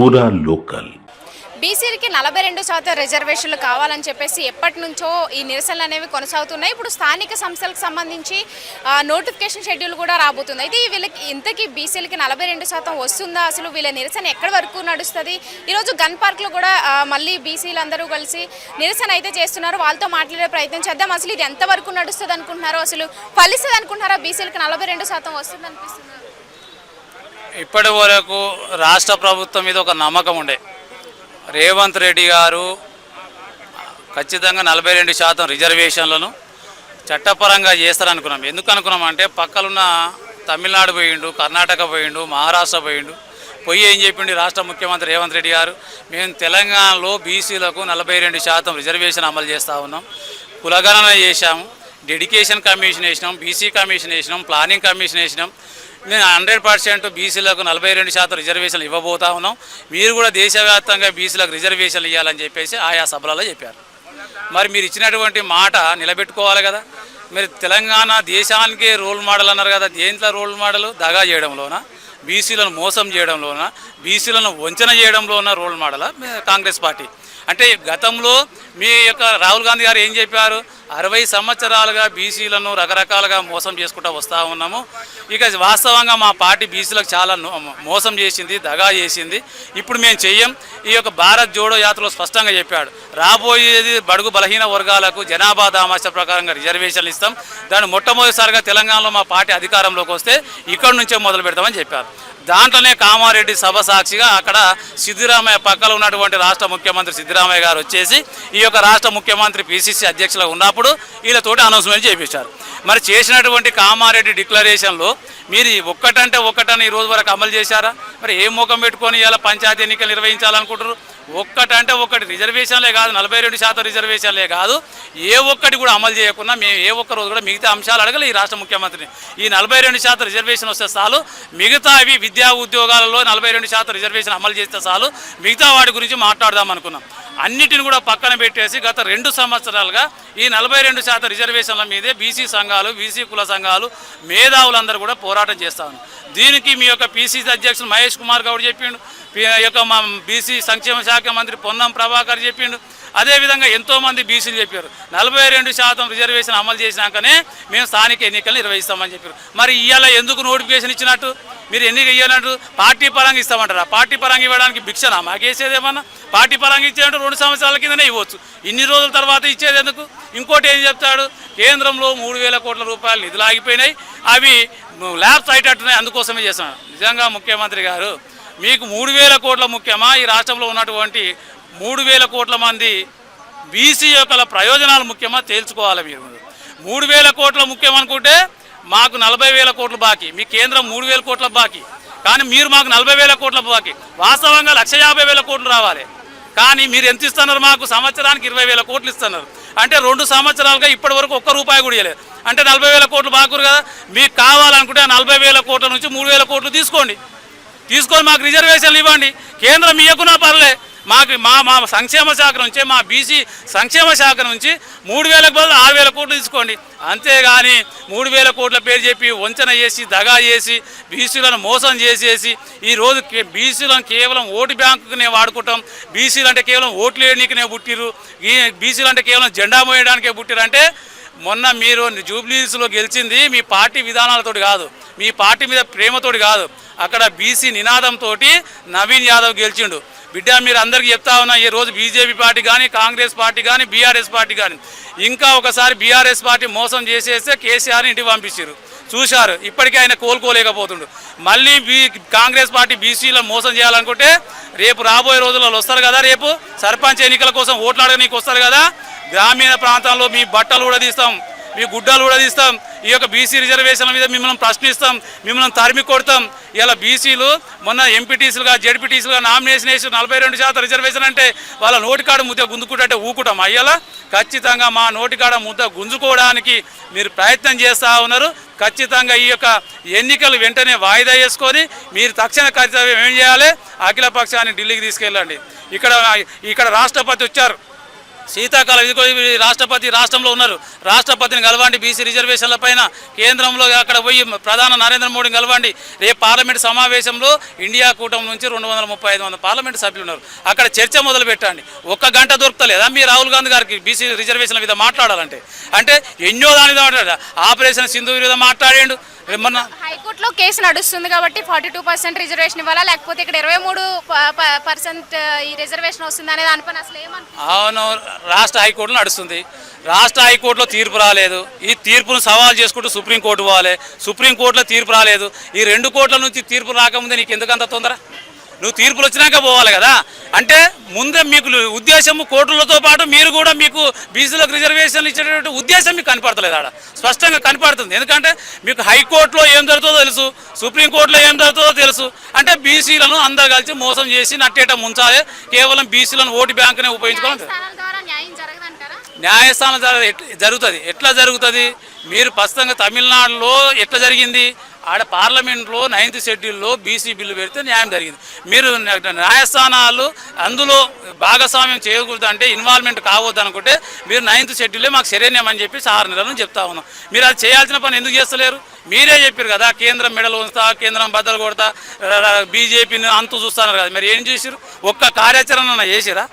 పూరా లోకల్. బీసీలకి నలభై రెండు శాతం రిజర్వేషన్లు కావాలని చెప్పేసి ఎప్పటి నుంచో ఈ నిరసనలు అనేవి కొనసాగుతున్నాయి. ఇప్పుడు స్థానిక సంస్థలకు సంబంధించి నోటిఫికేషన్ షెడ్యూల్ కూడా రాబోతుంది. అయితే వీళ్ళకి ఇంతకీ బీసీలకి నలభై రెండు శాతం వస్తుందా అసలు? వీళ్ళ నిరసన ఎక్కడి వరకు నడుస్తుంది? ఈరోజు గన్ పార్క్లో కూడా మళ్ళీ బీసీలందరూ కలిసి నిరసన అయితే చేస్తున్నారు. వాళ్ళతో మాట్లాడే ప్రయత్నం చేద్దాం. అసలు ఇది ఎంతవరకు నడుస్తుంది అనుకుంటున్నారో అసలు ఫలిస్తుంది అనుకుంటున్నారా బీసీలకి నలభై రెండు శాతం వస్తుంది అనిపిస్తుంది ఇప్పటి వరకు రాష్ట్ర ప్రభుత్వం మీద ఒక నమ్మకం ఉండే. రేవంత్ రెడ్డి గారు ఖచ్చితంగా నలభై రెండు శాతం రిజర్వేషన్లను చట్టపరంగా చేస్తారనుకున్నాం. ఎందుకు అనుకున్నాం అంటే పక్కలున్న తమిళనాడు పోయిండు కర్ణాటక పోయిండు మహారాష్ట్ర పోయిండు. పోయి ఏం చెప్పిండు రాష్ట్ర ముఖ్యమంత్రి రేవంత్ రెడ్డి గారు? మేము తెలంగాణలో బీసీలకు నలభై రెండు శాతం రిజర్వేషన్ అమలు చేస్తూ ఉన్నాం. కులగణన చేశాము. డెడికేషన్ కమిషన్ వేసినాం బీసీ కమిషన్ వేసినాం ప్లానింగ్ కమిషన్ వేసినాం. మేము హండ్రెడ్ పర్సెంట్ బీసీలకు నలభై రెండు శాతం రిజర్వేషన్లు ఇవ్వబోతా ఉన్నాం. మీరు కూడా దేశవ్యాప్తంగా బీసీలకు రిజర్వేషన్లు ఇవ్వాలని చెప్పేసి ఆయా సభలలో చెప్పారు. మరి మీరు ఇచ్చినటువంటి మాట నిలబెట్టుకోవాలి కదా. మీరు తెలంగాణ దేశానికి రోల్ మోడల్ అన్నారు కదా. దేంట్లో రోల్ మోడల్? దగా చేయడంలోన? బీసీలను మోసం చేయడంలోన? బీసీలను వంచన చేయడంలోన రోల్ మోడల్? కాంగ్రెస్ పార్టీ. అంటే గతంలో మీ యొక్క రాహుల్ గాంధీ గారు ఏం చెప్పారు? అరవై సంవత్సరాలుగా బీసీలను రకరకాలుగా మోసం చేసుకుంటూ వస్తూ ఉన్నాము. ఇక వాస్తవంగా మా పార్టీ బీసీలకు చాలా మోసం చేసింది దగా చేసింది. ఇప్పుడు మేము చెయ్యం. ఈ యొక్క భారత్ జోడో యాత్రలో స్పష్టంగా చెప్పాడు. రాబోయేది బడుగు బలహీన వర్గాలకు జనాభా దామాష ప్రకారంగా రిజర్వేషన్లు ఇస్తాం. దాన్ని మొట్టమొదటిసారిగా తెలంగాణలో మా పార్టీ అధికారంలోకి వస్తే ఇక్కడ నుంచే మొదలు పెడతామని చెప్పారు. దాంట్లోనే కామారెడ్డి సభ సాక్షిగా అక్కడ సిద్దిరామయ్య పక్కన ఉన్నటువంటి రాష్ట్ర ముఖ్యమంత్రి సిద్దిరామయ్య గారు వచ్చేసి ఈ యొక్క రాష్ట్ర ముఖ్యమంత్రి పిసిసి అధ్యక్షులు ఉన్నప్పుడు వీళ్ళతోటి అనౌన్స్మెంట్ చేయించారు మరి చేసినటువంటి కామారెడ్డి డిక్లరేషన్లో మీరు ఒక్కటంటే ఒక్కటని ఈ రోజు వరకు అమలు చేశారా? మరి ఏ ముఖం పెట్టుకొని ఇలా పంచాయతీ ఎన్నికలు నిర్వహించాలనుకుంటారు ఒక్కటంటే ఒక్కటి రిజర్వేషన్లే కాదు నలభై రెండు శాతం రిజర్వేషన్లే కాదు. ఏ ఒక్కటి కూడా అమలు చేయకుండా మేము ఏ ఒక్క రోజు కూడా మిగతా అంశాలు అడగలే ఈ రాష్ట్ర ముఖ్యమంత్రిని. ఈ నలభై రెండు శాతం రిజర్వేషన్ వస్తే చాలు మిగతా అవి విద్యా ఉద్యోగాలలో నలభై రెండు శాతం రిజర్వేషన్ అమలు చేస్తే చాలు మిగతా వాటి గురించి మాట్లాడదాం అనుకున్నాం. అన్నిటిని కూడా పక్కన పెట్టేసి గత రెండు సంవత్సరాలుగా ఈ నలభై రెండు శాతం రిజర్వేషన్ల మీదే బీసీ సంఘాలు బీసీ కుల సంఘాలు మేధావులందరూ కూడా పోరాటం చేస్తా దీనికి మీ యొక్క పీసీసీ అధ్యక్షులు మహేష్ కుమార్ గౌడ్ చెప్పిండు. యొక్క మా బీసీ సంక్షేమ శాఖ మంత్రి పొన్నం ప్రభాకర్ చెప్పిండు. అదేవిధంగా ఎంతోమంది బీసీలు చెప్పారు. నలభై రెండు శాతం రిజర్వేషన్ అమలు చేసినాకనే మేము స్థానిక ఎన్నికలు నిర్వహిస్తామని చెప్పారు. మరి ఇవాళ ఎందుకు నోటిఫికేషన్ ఇచ్చినట్టు? మీరు ఎన్నిక ఇవ్వనట్టు పార్టీ పరంగా ఇస్తామంటారా? పార్టీ పరంగా ఇవ్వడానికి భిక్షనా? మాకేసేది ఏమన్నా? పార్టీ పరంగా ఇచ్చేదంటే రెండు సంవత్సరాల కిందనే ఇవ్వచ్చు. ఇన్ని రోజుల తర్వాత ఇచ్చేది ఎందుకు? ఇంకోటి ఏం చెప్తాడు? కేంద్రంలో మూడు వేల కోట్ల రూపాయలు నిధులు ఆగిపోయినాయి. అవి ల్యాబ్స్ అయ్యేటట్టున్నాయి. అందుకోసమే చేస్తున్నాను నిజంగా ముఖ్యమంత్రి గారు మీకు మూడు వేల కోట్ల ముఖ్యమా? ఈ రాష్ట్రంలో ఉన్నటువంటి మూడు వేల కోట్ల మంది బీసీ యొక్క ప్రయోజనాలు ముఖ్యమా? తేల్చుకోవాలి మీరు. మూడు వేల కోట్ల ముఖ్యం అనుకుంటే మాకు నలభై వేల కోట్లు బాకీ. మీ కేంద్రం మూడు వేల కోట్ల బాకీ. కానీ మీరు మాకు నలభై వేల కోట్ల బాకీ. వాస్తవంగా లక్ష యాభై వేల కోట్లు రావాలి. కానీ మీరు ఎంత ఇస్తున్నారు మాకు? సంవత్సరానికి ఇరవై వేల కోట్లు ఇస్తున్నారు. అంటే రెండు సంవత్సరాలుగా ఇప్పటి వరకు ఒక్క రూపాయి కూడా ఇవ్వలేదు అంటే నలభై వేల కోట్లు బాకురు కదా? మీకు కావాలనుకుంటే ఆ నలభై వేల కోట్ల నుంచి మూడు వేల కోట్లు తీసుకోండి. తీసుకొని మాకు రిజర్వేషన్లు ఇవ్వండి. కేంద్రం ఇవ్వకున్నా పర్లే. మాకు మా మా సంక్షేమ శాఖ నుంచి మా బీసీ సంక్షేమ శాఖ నుంచి మూడు వేలకు బదులు ఆరు వేల కోట్లు తీసుకోండి. అంతేగాని మూడు వేల కోట్ల పేరు చెప్పి వంచన చేసి దగా చేసి బీసీలను మోసం చేసేసి ఈ రోజు బీసీలను కేవలం ఓటు బ్యాంకునే వాడుకుంటాం. బీసీలు అంటే కేవలం ఓట్లు వేయడానికినే పుట్టిరు ఈ బీసీలు అంటే కేవలం జెండా మోయడానికే పుట్టిరు అంటే మొన్న మీరు జూబ్లీస్లో గెలిచింది మీ పార్టీ విధానాలతోటి కాదు. మీ పార్టీ మీద ప్రేమతోటి కాదు అక్కడ బీసీ నినాదంతో నవీన్ యాదవ్ గెలిచిండు. బిడ్డ మీరు అందరికీ చెప్తా ఉన్నా ఈ రోజు బీజేపీ పార్టీ కానీ కాంగ్రెస్ పార్టీ కానీ బీఆర్ఎస్ పార్టీ కానీ ఇంకా ఒకసారి బీఆర్ఎస్ పార్టీ మోసం చేసేస్తే కేసీఆర్ని ఇంటికి పంపించారు చూశారు ఇప్పటికే ఆయన కోలుకోలేకపోతుండు. మళ్ళీ బీ కాంగ్రెస్ పార్టీ బీసీలో మోసం చేయాలనుకుంటే రేపు రాబోయే రోజుల్లో వస్తారు కదా రేపు? సర్పంచ్ ఎన్నికల కోసం ఓట్లాడడానికి వస్తారు కదా? గ్రామీణ ప్రాంతాల్లో మీ బట్టలు కూడా తీస్తాం. మీ గుడ్డలు కూడా తీస్తాం. ఈ యొక్క బీసీ రిజర్వేషన్ల మీద మిమ్మల్ని ప్రశ్నిస్తాం. మిమ్మల్ని తరిమి కొడతాం. ఇలా బీసీలు మొన్న ఎంపీటీసీలుగా జెడ్పీటీసీలుగా నామినేషన్ వేసి నలభై రెండు శాతం రిజర్వేషన్ అంటే వాళ్ళ నోటికాడ ముద్ద గుంజుకుంటే ఊకుటాం. అయ్యేలా? ఖచ్చితంగా మా నోటికాడ ముద్ద గుంజుకోవడానికి మీరు ప్రయత్నం చేస్తూ ఉన్నారు. ఖచ్చితంగా ఈ యొక్క ఎన్నికలు వెంటనే వాయిదా వేసుకొని మీరు తక్షణ కర్తవ్యం ఏం చేయాలి? అఖిల పక్షాన్ని ఢిల్లీకి తీసుకెళ్ళండి. ఇక్కడ ఇక్కడ రాష్ట్రపతి వచ్చారు. శీతాకాలం ఇదిగో ఇవి రాష్ట్రపతి రాష్ట్రంలో ఉన్నారు. రాష్ట్రపతిని కలవండి బీసీ రిజర్వేషన్ల పైన కేంద్రంలో అక్కడ పోయి ప్రధాన నరేంద్ర మోడీని కలవండి. రేపు పార్లమెంట్ సమావేశంలో ఇండియా కూటమి నుంచి రెండు వందల ముప్పై ఐదు వందల పార్లమెంట్ సభ్యులు ఉన్నారు. అక్కడ చర్చ మొదలు పెట్టండి. ఒక్క గంట దొరుకుతలేదా? మీ రాహుల్ గాంధీ గారికి బీసీ రిజర్వేషన్ల మీద మాట్లాడాలంటే. అంటే ఎన్నో దాని ఆపరేషన్ సింధు మీద మాట్లాడాడు మొన్న హైకోర్టులో కేసు నడుస్తుంది కాబట్టి ఫార్టీ టూ పర్సెంట్ రిజర్వేషన్ ఇవ్వాలా? లేకపోతే ఇక్కడ ఇరవై మూడు పర్సెంట్ ఈ రిజర్వేషన్ వస్తుంది అనే దానిపైన అసలు ఏమనుకుంటున్నారు? అవును రాష్ట్ర హైకోర్టులో నడుస్తుంది. రాష్ట్ర హైకోర్టులో తీర్పు రాలేదు. ఈ తీర్పును సవాల్ చేసుకుంటూ సుప్రీంకోర్టు పోవాలి. సుప్రీంకోర్టులో తీర్పు రాలేదు. ఈ రెండు కోట్ల నుంచి తీర్పు రాకముందే నీకు ఎందుకు అంత తొందర? నువ్వు తీర్పులు వచ్చినాక పోవాలి కదా? అంటే ముందే మీకు ఉద్దేశము కోర్టులతో పాటు మీరు కూడా మీకు బీసీలకు రిజర్వేషన్లు ఇచ్చేటటువంటి ఉద్దేశం మీకు కనపడతలేదు ఆడ. స్పష్టంగా కనపడుతుంది. ఎందుకంటే మీకు హైకోర్టులో ఏం జరుగుతుందో తెలుసు సుప్రీంకోర్టులో ఏం జరుగుతుందో తెలుసు. అంటే బీసీలను అందరు కలిసి మోసం చేసి నట్టేట ముంచాలి. కేవలం బీసీలను ఓటు బ్యాంకునే ఉపయోగించుకోవాలి. న్యాయస్థానం జరుగుతుంది. ఎట్లా జరుగుతుంది? మీరు ప్రస్తుతంగా తమిళనాడులో ఎట్లా జరిగింది? ఆడ పార్లమెంట్లో నైన్త్ షెడ్యూల్లో బీసీ బిల్లు పెడితే న్యాయం జరిగింది. మీరు న్యాయస్థానాలు అందులో భాగస్వామ్యం చేయకూడదు అంటే ఇన్వాల్వ్మెంట్ కావద్దు అనుకుంటే మీరు నైన్త్ షెడ్యూలే మాకు శరణ్యం అని చెప్పి ఆరు నెలల చెప్తా ఉన్నాం. మీరు అది చేయాల్సిన పని ఎందుకు చేస్తలేరు? మీరే చెప్పారు కదా కేంద్రం మెడలు ఉంచుతా కేంద్రం బద్దలు కొడతా బీజేపీని అంతు చూస్తున్నారు కదా. మరి ఏం చేసిరు ఒక్క కార్యాచరణ చేసిరా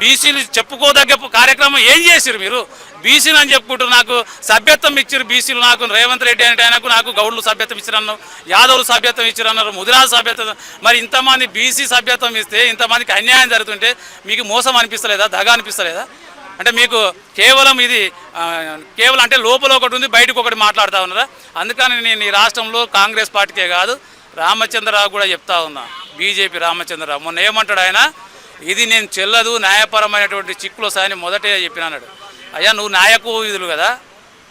బీసీలు చెప్పుకోదగ్గ కార్యక్రమం ఏం చేసిరు మీరు? బీసీలు అని చెప్పుకుంటారు నాకు సభ్యత్వం ఇచ్చారు బీసీలు నాకు రేవంత్ రెడ్డి అంటే ఆయనకు నాకు గౌడ్లు సభ్యత్వం ఇచ్చారన్నారు యాదవులు సభ్యత్వం ఇచ్చారన్నారు ముదిరాజు సభ్యత్వం. మరి ఇంతమంది బీసీ సభ్యత్వం ఇస్తే ఇంతమందికి అన్యాయం జరుగుతుంటే మీకు మోసం అనిపిస్తలేదా దగ అనిపిస్తలేదా? అంటే మీకు కేవలం ఇది కేవలం అంటే లోపల ఒకటి ఉంది బయటకు ఒకటి మాట్లాడుతూ ఉన్నారా? అందుకని నేను ఈ రాష్ట్రంలో కాంగ్రెస్ పార్టీకే కాదు రామచంద్రరావు కూడా చెప్తా ఉన్నా బీజేపీ రామచంద్రరావు. మొన్న ఏమంటాడు ఆయన? ఇది నేను చెల్లదు న్యాయపరమైనటువంటి చిక్కులు వస్తాయని మొదటే చెప్పినాడు. అయ్యా నువ్వు నాయకు విధులు కదా.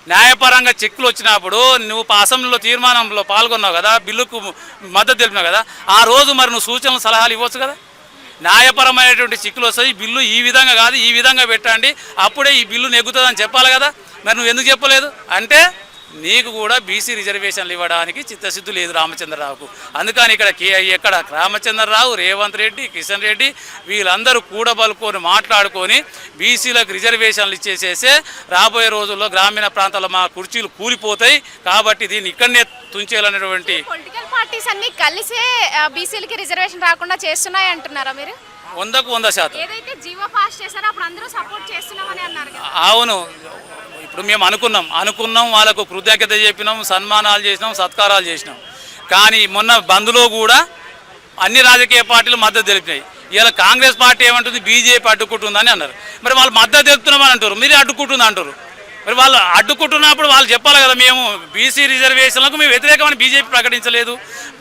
న్యాయపరంగా చెక్కులు వచ్చినప్పుడు నువ్వు అసెంబ్లీలో తీర్మానంలో పాల్గొన్నావు కదా బిల్లుకు మద్దతు తెలిపినావు కదా. ఆ రోజు మరి నువ్వు సూచనలు సలహాలు ఇవ్వచ్చు కదా? న్యాయపరమైనటువంటి చిక్కులు వస్తాయి బిల్లు ఈ విధంగా కాదు ఈ విధంగా పెట్టండి అప్పుడే ఈ బిల్లు నెగ్గుతుందని చెప్పాలి కదా. మరి నువ్వు ఎందుకు చెప్పలేదు? అంటే నీకు కూడా బీసీ రిజర్వేషన్లు ఇవ్వడానికి చిత్తశుద్ధి లేదు రామచంద్రరావుకు. అందుకని ఇక్కడ కే ఎక్కడ? రామచంద్రరావు రేవంత్ రెడ్డి కిషన్ రెడ్డి వీళ్ళందరూ కూడబలుకొని మాట్లాడుకొని బీసీలకు రిజర్వేషన్లు ఇచ్చేసేసే రాబోయే రోజుల్లో గ్రామీణ ప్రాంతాల్లో మా కుర్చీలు కూలిపోతాయి. కాబట్టి దీన్ని ఇక్కడనే తుంచేయాలనేటువంటి పొలిటికల్ పార్టీస్ అన్ని కలిసే బీసీలకి రిజర్వేషన్ రాకుండా చేస్తున్నాయి అంటున్నారా మీరు? వందకు వంద శాతం. ఏదైతే జీవో పాస్ చేశారో అప్పుడు అందరూ సపోర్ట్ చేస్తున్నామని అన్నారు కదా. అవును. ఇప్పుడు మేము అనుకున్నాం. అనుకున్నాం వాళ్ళకు కృతజ్ఞత చెప్పినాం సన్మానాలు చేసినాం సత్కారాలు చేసినాం. కానీ మొన్న బంద్లో కూడా అన్ని రాజకీయ పార్టీలు మద్దతు తెలిపినాయి. ఇలా కాంగ్రెస్ పార్టీ ఏమంటుంది? బీజేపీ అడ్డుకుంటుందని అన్నారు. మరి వాళ్ళు మద్దతు తెలుపుతున్నామని అంటారు. మీరే అడ్డుకుంటుంది అంటారు. మరి వాళ్ళు అడ్డుకుంటున్నప్పుడు వాళ్ళు చెప్పాలి కదా మేము బీసీ రిజర్వేషన్లకు మేము వ్యతిరేకమని బీజేపీ ప్రకటించలేదు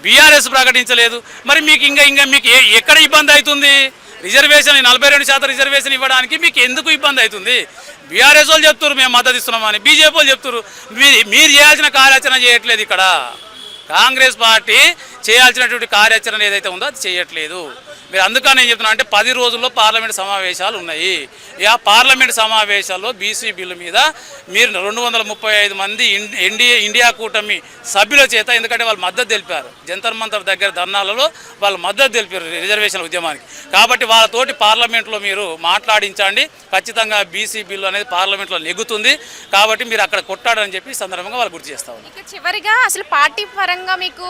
బీఆర్ఎస్ ప్రకటించలేదు. మరి మీకు ఇంకా ఇంకా మీకు ఎక్కడ ఇబ్బంది అవుతుంది? రిజర్వేషన్ నలభై రెండు శాతం రిజర్వేషన్ ఇవ్వడానికి మీకు ఎందుకు ఇబ్బంది అవుతుంది? బీఆర్ఎస్ వాళ్ళు చెప్తారు మేము మద్దతు ఇస్తున్నామని బీజేపీ వాళ్ళు చెప్తారు మీరు మీరు చేయాల్సిన కార్యాచరణ చేయట్లేదు ఇక్కడ. కాంగ్రెస్ పార్టీ చేయాల్సినటువంటి కార్యాచరణ ఏదైతే ఉందో అది చేయట్లేదు. మీరు అందుకని ఏం చెప్తున్నా అంటే పది రోజుల్లో పార్లమెంట్ సమావేశాలు ఉన్నాయి. ఆ పార్లమెంట్ సమావేశాల్లో బీసీ బిల్లు మీద మీరు రెండు వందల ముప్పై ఐదు మంది ఇండియా ఎన్డీఏ ఇండియా కూటమి సభ్యుల చేత ఎందుకంటే వాళ్ళు మద్దతు తెలిపారు. జంతర్ మంతర్ దగ్గర ధర్నాలలో వాళ్ళు మద్దతు తెలిపారు రిజర్వేషన్ ఉద్యమానికి. కాబట్టి వాళ్ళతోటి పార్లమెంట్లో మీరు మాట్లాడించండి. ఖచ్చితంగా బీసీ బిల్లు అనేది పార్లమెంట్లో నెగ్గుతుంది. కాబట్టి మీరు అక్కడ కొట్టాడని చెప్పి సందర్భంగా వాళ్ళు గుర్తు చేస్తా ఉన్నారు. చివరిగా అసలు పార్టీ పరంగా మీకు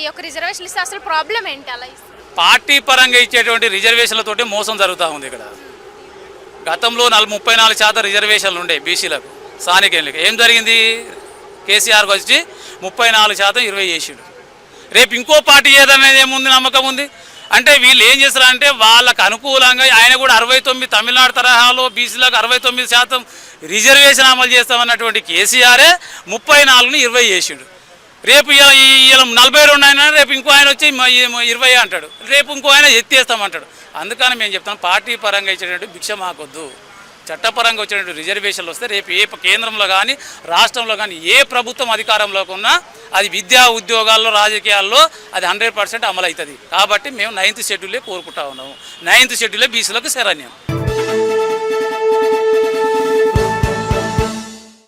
ఈ యొక్క రిజర్వేషన్ ఇస్తే అసలు ప్రాబ్లం ఏంటి అలా పార్టీ పరంగా ఇచ్చేటువంటి రిజర్వేషన్లతోటి మోసం జరుగుతూ ఉంది ఇక్కడ. గతంలో నలభై ముప్పై నాలుగు శాతం రిజర్వేషన్లు ఉండే బీసీలకు స్థానిక ఎన్నిక ఏం జరిగింది? కేసీఆర్కి వచ్చి ముప్పై నాలుగు శాతం ఇరవై చేసిండు. రేపు ఇంకో పార్టీ ఏదనేది ఏముంది నమ్మకం ఉంది? అంటే వీళ్ళు ఏం చేస్తారంటే వాళ్ళకు అనుకూలంగా ఆయన కూడా అరవై తొమ్మిది తమిళనాడు తరహాలో బీసీలకు అరవై తొమ్మిది శాతం రిజర్వేషన్ అమలు చేస్తామన్నటువంటి కేసీఆరే ముప్పై నాలుగుని ఇరవై చేసిండు. రేపు ఇలా నలభై రెండు ఆయన రేపు ఇంకో ఆయన వచ్చి ఇరవై అంటాడు. రేపు ఇంకో ఆయన ఎత్తేస్తామంటాడు. అందుకని మేము చెప్తాం పార్టీ పరంగా ఇచ్చేటట్టు భిక్ష మాకొద్దు. చట్టపరంగా వచ్చినటువంటి రిజర్వేషన్లు వస్తే రేపు ఏ కేంద్రంలో కానీ రాష్ట్రంలో కానీ ఏ ప్రభుత్వం అధికారంలోకి ఉన్నా అది విద్యా ఉద్యోగాల్లో రాజకీయాల్లో అది హండ్రెడ్ పర్సెంట్ అమలవుతుంది. కాబట్టి మేము నైన్త్ షెడ్యూలే కోరుకుంటా ఉన్నాము. నైన్త్ షెడ్యూలే బీసీలకు శరణ్యం.